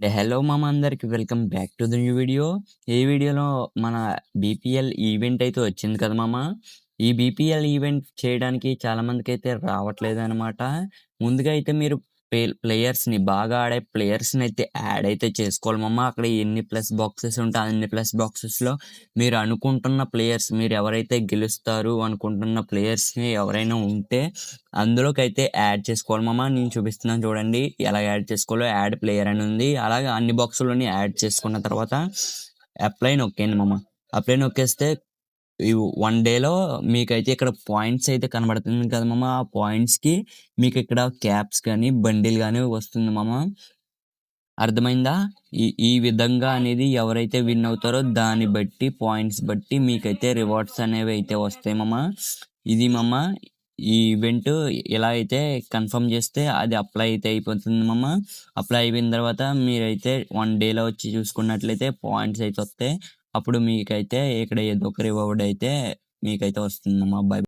Hello మామ అందరికి welcome back to the new video. ఈ వీడియోలో మన బీపీఎల్ ఈవెంట్ అయితే వచ్చింది కదా మామ. ఈ బీపీఎల్ ఈవెంట్ చేయడానికి చాలా మందికి అయితే రావట్లేదు అనమాట ముందుగా అయితే మీరు ప్లేయర్స్ని బాగా ఆడే ప్లేయర్స్ని అయితే యాడ్ అయితే చేసుకోవాలి మామ. అక్కడ ఎన్ని ప్లస్ బాక్సెస్ ఉంటాయి అన్ని ప్లస్ బాక్సెస్లో మీరు అనుకుంటున్న ప్లేయర్స్ మీరు ఎవరైతే గెలుస్తారు అనుకుంటున్న ప్లేయర్స్ని ఎవరైనా ఉంటే అందులోకి అయితే యాడ్ చేసుకోవాలి మామ. నేను చూపిస్తున్నాను చూడండి ఎలా యాడ్ చేసుకోవాలో. యాడ్ ప్లేయర్ అని ఉంది. అలాగే అన్ని బాక్సుల్లోని యాడ్ చేసుకున్న తర్వాత అప్లై నొక్కేయండి మామ. అప్లై నొక్కేస్తే వన్ డేలో మీకైతే ఇక్కడ పాయింట్స్ అయితే కనబడుతుంది కదా మామ. ఆ పాయింట్స్కి మీకు ఇక్కడ క్యాప్స్ కానీ బండిల్ కానీ వస్తుంది మామ. అర్థమైందా? ఈ ఈ విధంగా అనేది ఎవరైతే విన్ అవుతారో దాన్ని బట్టి పాయింట్స్ బట్టి మీకైతే రివార్డ్స్ అనేవి అయితే వస్తాయి మామ. ఇది మామ ఈ ఈవెంట్ ఇలా అయితే కన్ఫర్మ్ చేస్తే అది అప్లై అయితే అయిపోతుంది మామ. అప్లై అయిపోయిన తర్వాత మీరైతే వన్ డేలో వచ్చి చూసుకున్నట్లయితే పాయింట్స్ అయితే వస్తాయి. అప్పుడు మీకైతే ఇక్కడ ఏదో ఒక రివార్డ్ అయితే మీకైతే వస్తుంది మా బై